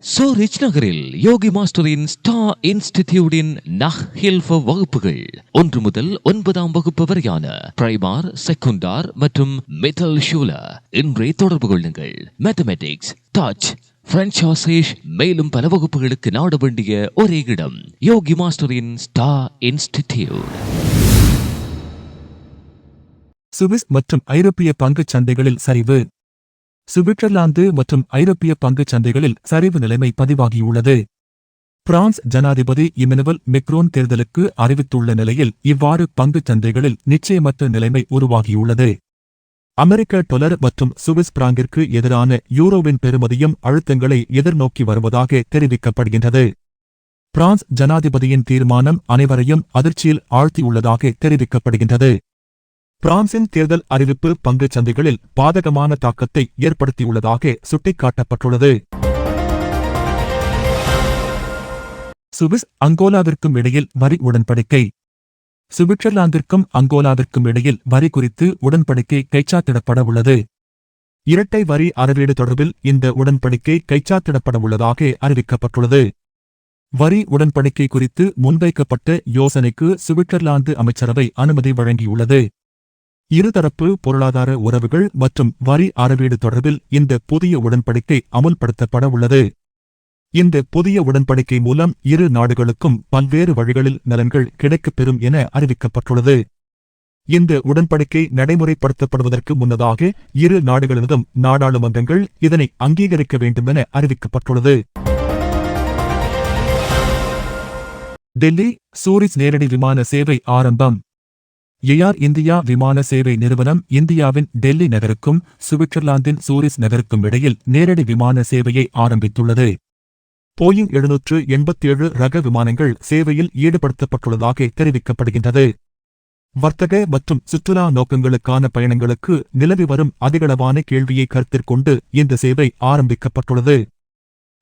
சோரிச் நகரில் யோகி மாஸ்டரின் ஸ்டா இன்ஸ்டிடியூடின் நஹ் ஹில்ஃப வகுப்புகள். ஒன்று முதல் ஒன்பதாம் வகுப்பு வரையான பிரைமார் செகுண்டார் மற்றும் மெட்டல் ஷூல. இன்றே தொடர்பு கொள்ளுங்கள். மேத்தமெட்டிக்ஸ் டச் பிரெஞ்ச் ஆசேஷ் மேலும் பல வகுப்புகளுக்கு நாட வேண்டிய ஒரே இடம் யோகி மாஸ்டரின் ஸ்டா இன்ஸ்டிடியூட். சுவிஸ் மற்றும் ஐரோப்பிய பங்குச் சந்தைகளில் சரிவு. சுவிட்சர்லாந்து மற்றும் ஐரோப்பிய பங்குச் சந்தைகளில் சரிவு நிலைமை பதிவாகியுள்ளது. பிரான்ஸ் ஜனாதிபதி இமனுவல் மெக்ரோன் தேர்தலுக்கு அறிவித்துள்ள நிலையில் இவ்வாறு பங்குச் சந்தைகளில் நிச்சயமற்ற நிலைமை உருவாகியுள்ளது. அமெரிக்க டொலர் மற்றும் சுவிஸ் பிராங்கிற்கு எதிரான யூரோவின் பெறுமதியும் அழுத்தங்களை எதிர்நோக்கி வருவதாக தெரிவிக்கப்படுகின்றது. பிரான்ஸ் ஜனாதிபதியின் தீர்மானம் அனைவரையும் அதிர்ச்சியில் ஆழ்த்தியுள்ளதாக தெரிவிக்கப்படுகின்றது. பிரான்சின் தேர்தல் அறிவிப்பு பங்குச் சந்தைகளில் பாதகமான தாக்கத்தை ஏற்படுத்தியுள்ளதாக சுட்டிக்காட்டப்பட்டுள்ளது. சுவிஸ் அங்கோலாவிற்கும் இடையில் வரி உடன்படிக்கை. சுவிட்சர்லாந்திற்கும் அங்கோலாவிற்கும் இடையில் வரி குறித்து உடன்படிக்கை கைச்சாத்திடப்பட உள்ளது. இரட்டை வரி அறவீடு தொடர்பில் இந்த உடன்படிக்கை கைச்சாத்திடப்பட உள்ளதாக அறிவிக்கப்பட்டுள்ளது. வரி உடன்படிக்கை குறித்து முன்வைக்கப்பட்ட யோசனைக்கு சுவிட்சர்லாந்து அமைச்சரவை அனுமதி வழங்கியுள்ளது. இருதரப்பு பொருளாதார உறவுகள் மற்றும் வரி அறவீடு தொடர்பில் இந்த புதிய உடன்படிக்கை அமுல்படுத்தப்பட உள்ளது. இந்த புதிய உடன்படிக்கை மூலம் இரு நாடுகளுக்கும் பல்வேறு வழிகளில் நலன்கள் கிடைக்கப்பெறும் என அறிவிக்கப்பட்டுள்ளது. இந்த உடன்படிக்கை நடைமுறைப்படுத்தப்படுவதற்கு முன்னதாக இரு நாடுகளினதும் நாடாளுமன்றங்கள் இதனை அங்கீகரிக்க வேண்டுமென அறிவிக்கப்பட்டுள்ளது. டெல்லி சூரிஸ் நேரடி விமான சேவை ஆரம்பம். ஏஆர் இந்தியா விமான சேவை நிறுவனம் இந்தியாவின் டெல்லி நகருக்கும் சுவிட்சர்லாந்தின் சூரிஸ் நகருக்கும் இடையில் நேரடி விமான சேவையை ஆரம்பித்துள்ளது. போயிங் எழுநூற்று எண்பத்தேழு ரக விமானங்கள் சேவையில் ஈடுபடுத்தப்பட்டுள்ளதாக தெரிவிக்கப்படுகின்றது. வர்த்தக மற்றும் சுற்றுலா நோக்கங்களுக்கான பயணங்களுக்கு நிலவி வரும் அதிகளவான கேள்வியை கருத்திற்கொண்டு இந்த சேவை ஆரம்பிக்கப்பட்டுள்ளது.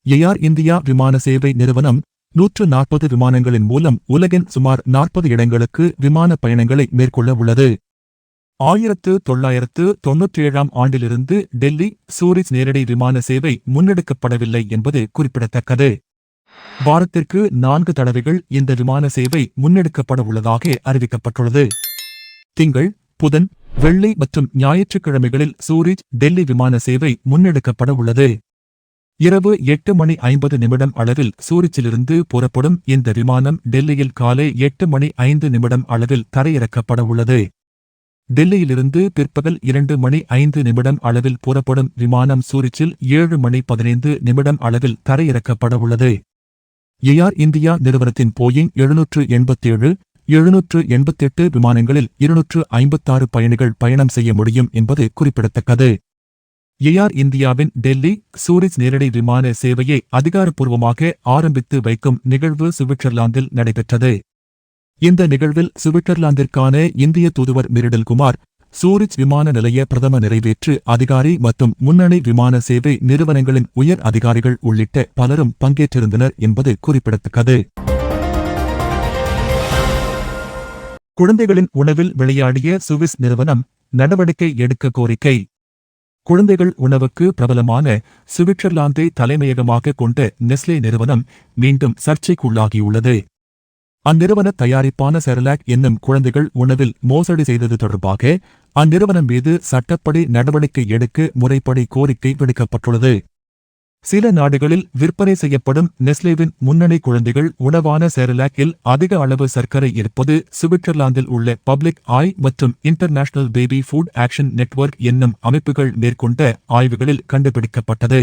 ஏஆர் இந்தியா விமான சேவை நிறுவனம் நூற்று நாற்பது விமானங்களின் மூலம் உலகின் சுமார் நாற்பது இடங்களுக்கு விமான பயணங்களை மேற்கொள்ள உள்ளது. ஆயிரத்து தொள்ளாயிரத்து தொன்னூற்றேழாம் ஆண்டிலிருந்து டெல்லி சூரிச் நேரடி விமான சேவை முன்னெடுக்கப்படவில்லை என்பது குறிப்பிடத்தக்கது. வாரத்திற்கு நான்கு தடவைகள் இந்த விமான சேவை முன்னெடுக்கப்பட உள்ளதாக அறிவிக்கப்பட்டுள்ளது. திங்கள் புதன் வெள்ளி மற்றும் ஞாயிற்றுக்கிழமைகளில் சூரிச் டெல்லி விமான சேவை முன்னெடுக்கப்பட உள்ளது. இரவு எட்டு மணி ஐம்பது நிமிடம் அளவில் சூரிச்சிலிருந்து புறப்படும் இந்த விமானம் டெல்லியில் காலை எட்டு மணி ஐந்து நிமிடம் அளவில் தரையிறக்கப்பட உள்ளது. டெல்லியிலிருந்து பிற்பகல் இரண்டு மணி ஐந்து நிமிடம் அளவில் புறப்படும் விமானம் சூரிச்சில் ஏழு மணி பதினைந்து நிமிடம் அளவில் தரையிறக்கப்பட உள்ளது. ஏஆர் இந்தியா நிறுவனத்தின் போயிங் எழுநூற்று எண்பத்தேழு எழுநூற்று எண்பத்தெட்டு விமானங்களில் இருநூற்று ஐம்பத்தாறு பயணிகள் பயணம் செய்ய முடியும் என்பது குறிப்பிடத்தக்கது. ஏஆர் இந்தியாவின் டெல்லி சூரிச் நேரடி விமான சேவையை அதிகாரப்பூர்வமாக ஆரம்பித்து வைக்கும் நிகழ்வு சுவிட்சர்லாந்தில் நடைபெற்றது. இந்த நிகழ்வில் சுவிட்சர்லாந்திற்கான இந்திய தூதுவர் மிரிடல் குமார் சூரிச் விமான நிலைய பிரதம நிறைவேற்று அதிகாரி மற்றும் முன்னணி விமான சேவை நிறுவனங்களின் உயர் அதிகாரிகள் உள்ளிட்ட பலரும் பங்கேற்றிருந்தனர் என்பது குறிப்பிடத்தக்கது. குழந்தைகளின் உணவில் விளையாடிய சுவிஸ் நிறுவனம் நடவடிக்கை எடுக்க கோரிக்கை. குழந்தைகள் உணவுக்கு பிரபலமான சுவிட்சர்லாந்தை தலைமையகமாக கொண்ட நெஸ்லே நிறுவனம் மீண்டும் சர்ச்சைக்குள்ளாகியுள்ளது. அந்நிறுவன தயாரிப்பான செரலாக் என்னும் குழந்தைகள் உணவில் மோசடி செய்தது தொடர்பாக அந்நிறுவனம் மீது சட்டப்படி நடவடிக்கை எடுக்க முறைப்படி கோரிக்கை விடுக்கப்பட்டுள்ளது. சில நாடுகளில் விற்பனை செய்யப்படும் நெஸ்லேவின் முன்னணி குழந்தைகள் உணவான செரலாக்கில் அதிக அளவு சர்க்கரை இருப்பது சுவிட்சர்லாந்தில் உள்ள பப்ளிக் ஆய் மற்றும் international baby food action network என்னும் அமைப்புகள் மேற்கொண்ட ஆய்வுகளில் கண்டுபிடிக்கப்பட்டது.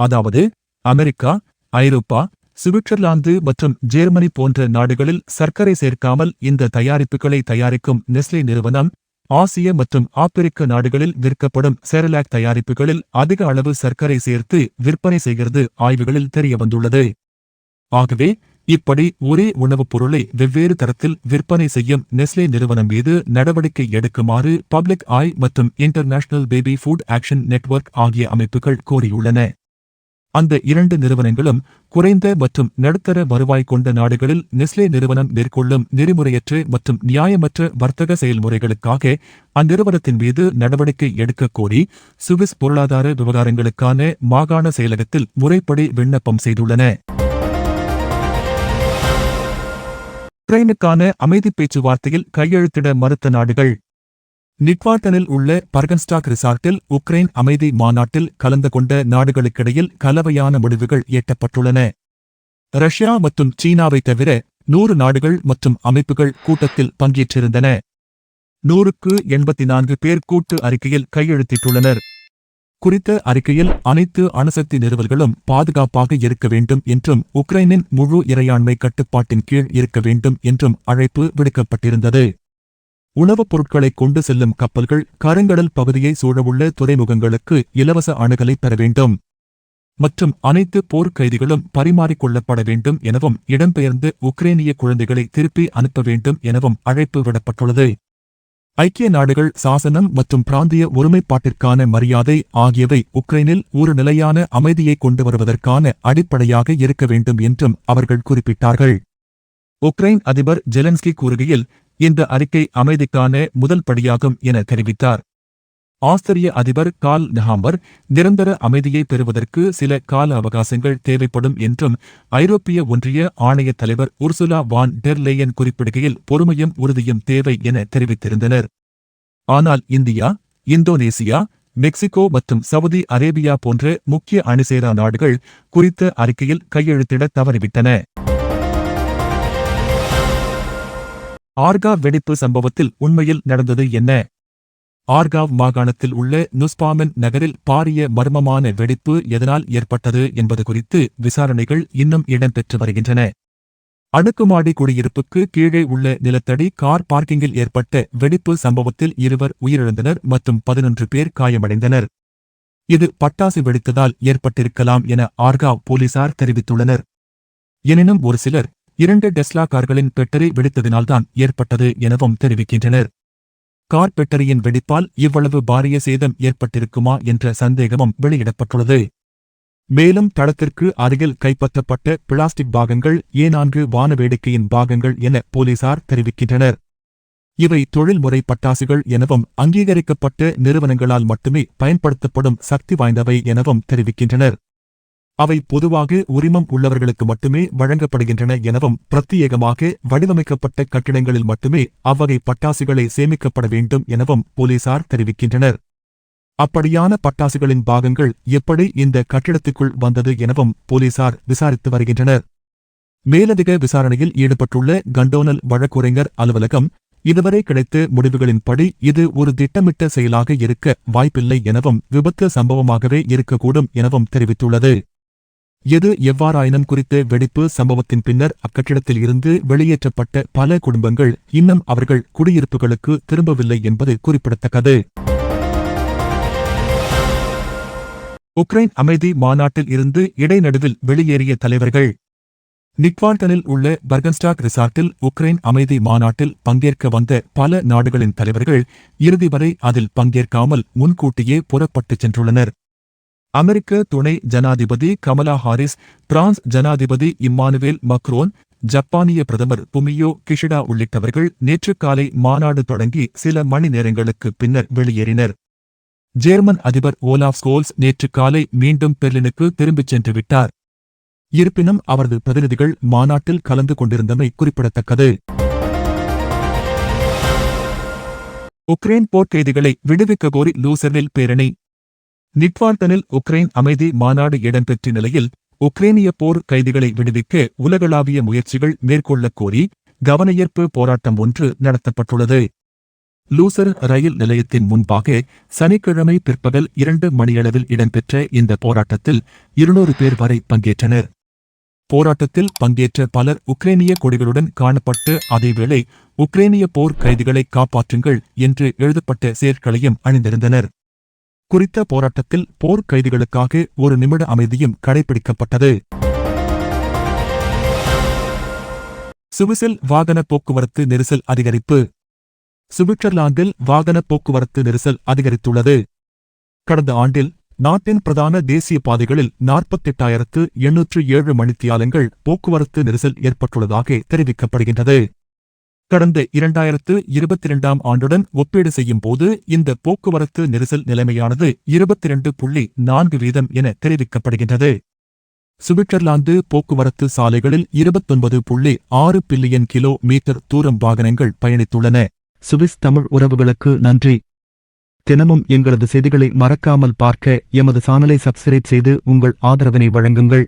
அதாவது அமெரிக்கா ஐரோப்பா சுவிட்சர்லாந்து மற்றும் ஜெர்மனி போன்ற நாடுகளில் சர்க்கரை சேர்க்காமல் இந்த தயாரிப்புகளை தயாரிக்கும் நெஸ்லே நிறுவனம் ஆசிய மற்றும் ஆப்பிரிக்க நாடுகளில் விற்கப்படும் செரலாக் தயாரிப்புகளில் அதிக அளவு சர்க்கரை சேர்த்து விற்பனை செய்கிறது ஆய்வுகளில் தெரியவந்துள்ளது. ஆகவே இப்படி ஒரே உணவுப் பொருளை வெவ்வேறு தரத்தில் விற்பனை செய்யும் நெஸ்லே நிறுவனம் மீது நடவடிக்கை எடுக்குமாறு பப்ளிக் ஐ மற்றும் international baby food action network ஆகிய அமைப்புகள் கோரியுள்ளன. அந்த இரண்டு நிறுவனங்களும் குறைந்த மற்றும் நடுத்தர வருவாய் கொண்ட நாடுகளில் நெஸ்லே நிறுவனம் மேற்கொள்ளும் நெறிமுறையற்ற மற்றும் நியாயமற்ற வர்த்தக செயல்முறைகளுக்காக அந்நிறுவனத்தின் மீது நடவடிக்கை எடுக்கக் கோரி சுவிஸ் பொருளாதார விவகாரங்களுக்கான மாகாண செயலகத்தில் முறைப்படி விண்ணப்பம் செய்துள்ளன. உக்ரைனுக்கான அமைதி பேச்சுவார்த்தையில் கையெழுத்திட மறுத்த நாடுகள். நிக்வார்டனில் உள்ள பர்கன்ஸ்டாக் ரிசார்ட்டில் உக்ரைன் அமைதி மாநாட்டில் கலந்து கொண்ட நாடுகளுக்கிடையில் கலவையான முடிவுகள் எட்டப்பட்டுள்ளன. ரஷ்யா மற்றும் சீனாவை தவிர நூறு நாடுகள் மற்றும் அமைப்புகள் கூட்டத்தில் பங்கேற்றிருந்தன. நூறுக்கு எண்பத்தி நான்கு பேர் கூட்டு அறிக்கையில் கையெழுத்திட்டுள்ளனர். குறித்த அறிக்கையில் அனைத்து அணுசக்தி நிறுவல்களும் பாதுகாப்பாக இருக்க வேண்டும் என்றும் உக்ரைனின் முழு இறையாண்மை கட்டுப்பாட்டின் கீழ் இருக்க வேண்டும் என்றும் அழைப்பு விடுக்கப்பட்டிருந்தது. உணவுப் பொருட்களை கொண்டு செல்லும் கப்பல்கள் கருங்கடல் பகுதியை சூழவுள்ள துறைமுகங்களுக்கு இலவச அணுகலை பெற வேண்டும். மற்றும் அனைத்து போர்க் கைதிகளும் பரிமாறிக்கொள்ளப்பட வேண்டும் எனவும் இடம்பெயர்ந்து உக்ரேனிய குழந்தைகளை திருப்பி அனுப்ப வேண்டும் எனவும் அழைப்பு விடப்பட்டுள்ளது. ஐக்கிய நாடுகள் சாசனம் மற்றும் பிராந்திய ஒருமைப்பாட்டிற்கான மரியாதை ஆகியவை உக்ரைனில் ஒரு நிலையான அமைதியை கொண்டு வருவதற்கான அடிப்படையாக இருக்க வேண்டும் என்றும் அவர்கள் குறிப்பிட்டார்கள். உக்ரைன் அதிபர் ஜெலன்ஸ்கி கூறுகையில் இந்த அறிக்கை அமைதிக்கான முதல் படியாகும் என தெரிவித்தார். ஆஸ்திரிய அதிபர் கால் நெஹாம்பர் நிரந்தர அமைதியை பெறுவதற்கு சில கால அவகாசங்கள் தேவைப்படும் என்றும் ஐரோப்பிய ஒன்றிய ஆணையத் தலைவர் உர்சுலா வான் டெர்லேயன் குறிப்பிடுகையில் பொறுமையும் உறுதியும் தேவை என தெரிவித்திருந்தனர். ஆனால் இந்தியா இந்தோனேசியா மெக்சிகோ மற்றும் சவுதி அரேபியா போன்ற முக்கிய அணிசேரா நாடுகள் குறித்த அறிக்கையில் கையெழுத்திட தவறிவிட்டன. ஆர்காவ் வெடிப்பு சம்பவத்தில் உண்மையில் நடந்தது என்ன? ஆர்காவ் மாகாணத்தில் உள்ள நுஸ்பாமின் நகரில் பாரிய மர்மமான வெடிப்பு எதனால் ஏற்பட்டது என்பது குறித்து விசாரணைகள் இன்னும் இடம்பெற்று வருகின்றன. அடுக்குமாடி குடியிருப்புக்கு கீழே உள்ள நிலத்தடி கார் பார்க்கிங்கில் ஏற்பட்ட வெடிப்பு சம்பவத்தில் இருவர் உயிரிழந்தனர் மற்றும் பதினொன்று பேர் காயமடைந்தனர். இது பட்டாசு வெடித்ததால் ஏற்பட்டிருக்கலாம் என ஆர்காவ் போலீசார் தெரிவித்துள்ளனர். எனினும் ஒரு சிலர் இரண்டு டெஸ்லா கார்களின் பெட்டரி வெடித்ததினால்தான் ஏற்பட்டது எனவும் தெரிவிக்கின்றனர். கார் பெட்டரியின் வெடிப்பால் இவ்வளவு பாரிய சேதம் ஏற்பட்டிருக்குமா என்ற சந்தேகமும் வெளியிடப்பட்டுள்ளது. மேலும் தளத்திற்கு அருகில் கைப்பற்றப்பட்ட பிளாஸ்டிக் பாகங்கள் ஏ நான்கு வானவேடிக்கையின் பாகங்கள் என போலீசார் தெரிவிக்கின்றனர். இவை தொழில்முறை பட்டாசுகள் எனவும் அங்கீகரிக்கப்பட்ட நிறுவனங்களால் மட்டுமே பயன்படுத்தப்படும் சக்தி வாய்ந்தவை எனவும் தெரிவிக்கின்றனர். அவை பொதுவாக உரிமம் உள்ளவர்களுக்கு மட்டுமே வழங்கப்படுகின்றன எனவும் பிரத்யேகமாக வடிவமைக்கப்பட்ட கட்டிடங்களில் மட்டுமே அவ்வகை பட்டாசுகளை சேமிக்கப்பட வேண்டும் எனவும் போலீசார் தெரிவிக்கின்றனர். அப்படியான பட்டாசுகளின் பாகங்கள் எப்படி இந்த கட்டிடத்துக்குள் வந்தது எனவும் போலீசார் விசாரித்து வருகின்றனர். மேலதிக விசாரணையில் ஈடுபட்டுள்ள கண்டோனல் வழக்குரைஞர் அலுவலகம் இதுவரை கிடைத்த முடிவுகளின்படி இது ஒரு திட்டமிட்ட செயலாக இருக்க வாய்ப்பில்லை எனவும் விபத்து சம்பவமாகவே இருக்கக்கூடும் எனவும் தெரிவித்துள்ளது. எது எவ்வாறாயினும் குறித்த வெடிப்பு சம்பவத்தின் பின்னர் அக்கட்டிடத்தில் இருந்து வெளியேற்றப்பட்ட பல குடும்பங்கள் இன்னும் அவர்கள் குடியிருப்புகளுக்கு திரும்பவில்லை என்பது குறிப்பிடத்தக்கது. உக்ரைன் அமைதி மாநாட்டில் இருந்து இடைநடுவில் வெளியேறிய தலைவர்கள். நிக்வால்டனில் உள்ள பர்கன்ஸ்டாக் ரிசார்ட்டில் உக்ரைன் அமைதி மாநாட்டில் பங்கேற்க வந்த பல நாடுகளின் தலைவர்கள் இறுதி வரை அதில் பங்கேற்காமல் முன்கூட்டியே புறப்பட்டுச் சென்றுள்ளனர். அமெரிக்க துணை ஜனாதிபதி கமலா ஹாரிஸ் பிரான்ஸ் ஜனாதிபதி இம்மானுவேல் மக்ரோன் ஜப்பானிய பிரதமர் புமியோ கிஷிடா உள்ளிட்டவர்கள் நேற்று காலை மாநாடு தொடங்கி சில மணி நேரங்களுக்கு பின்னர் வெளியேறினர். ஜேர்மன் அதிபர் ஓலாஃப் ஸ்கோல்ஸ் நேற்று காலை மீண்டும் பெர்லினுக்கு திரும்பிச் சென்று விட்டார். இருப்பினும் அவரது பிரதிநிதிகள் மாநாட்டில் கலந்து கொண்டிருந்தமை குறிப்பிடத்தக்கது. உக்ரைன் போர்க்கைதிகளை விடுவிக்க கோரி லூசர்னில் பேரணி நிக்வார்டனில் உக்ரைன் அமைதி மாநாடு இடம்பெற்ற நிலையில் உக்ரேனிய போர் கைதிகளை விடுவிக்க உலகளாவிய முயற்சிகள் மேற்கொள்ளக் கோரி கவனயீர்ப்பு போராட்டம் ஒன்று நடத்தப்பட்டுள்ளது. லூசர் ரயில் நிலையத்தின் முன்பாக சனிக்கிழமை பிற்பகல் இரண்டு மணியளவில் இடம்பெற்ற இந்த போராட்டத்தில் இருநூறு பேர் வரை பங்கேற்றனர். போராட்டத்தில் பங்கேற்ற பலர் உக்ரேனிய கொடிகளுடன் காணப்பட்டு அதேவேளை உக்ரேனிய போர் கைதிகளை காப்பாற்றுங்கள் என்று எழுதப்பட்ட சேர்க்களையும் அணிந்திருந்தனர். குறித்த போராட்டத்தில் போர் கைதிகளுக்காக ஒரு நிமிட அமைதியும் கடைபிடிக்கப்பட்டது. சுவிசில் வாகன போக்குவரத்து நெரிசல் அதிகரிப்பு. சுவிட்சர்லாந்தில் வாகன போக்குவரத்து நெரிசல் அதிகரித்துள்ளது. கடந்த ஆண்டில் நாட்டின் பிரதான தேசிய பாதைகளில் நாற்பத்தெட்டாயிரத்து எண்ணூற்று ஏழு மணித்தியாலங்கள் போக்குவரத்து நெரிசல் ஏற்பட்டுள்ளதாக தெரிவிக்கப்படுகின்றது. கடந்த இரண்டாயிரத்து இருபத்தி இரண்டாம் ஆண்டுடன் ஒப்பீடு செய்யும் போது இந்த போக்குவரத்து நெரிசல் நிலைமையானது இருபத்தி இரண்டு புள்ளி நான்கு வீதம் என தெரிவிக்கப்படுகின்றது. சுவிட்சர்லாந்து போக்குவரத்து சாலைகளில் இருபத்தொன்பது புள்ளி ஆறு பில்லியன் கிலோ மீட்டர் தூரம் வாகனங்கள் பயணித்துள்ளன. சுவிஸ் தமிழ் உறவுகளுக்கு நன்றி. தினமும் எங்களது செய்திகளை மறக்காமல் பார்க்க எமது சானலை சப்ஸ்கிரைப் செய்து உங்கள் ஆதரவினை வழங்குங்கள்.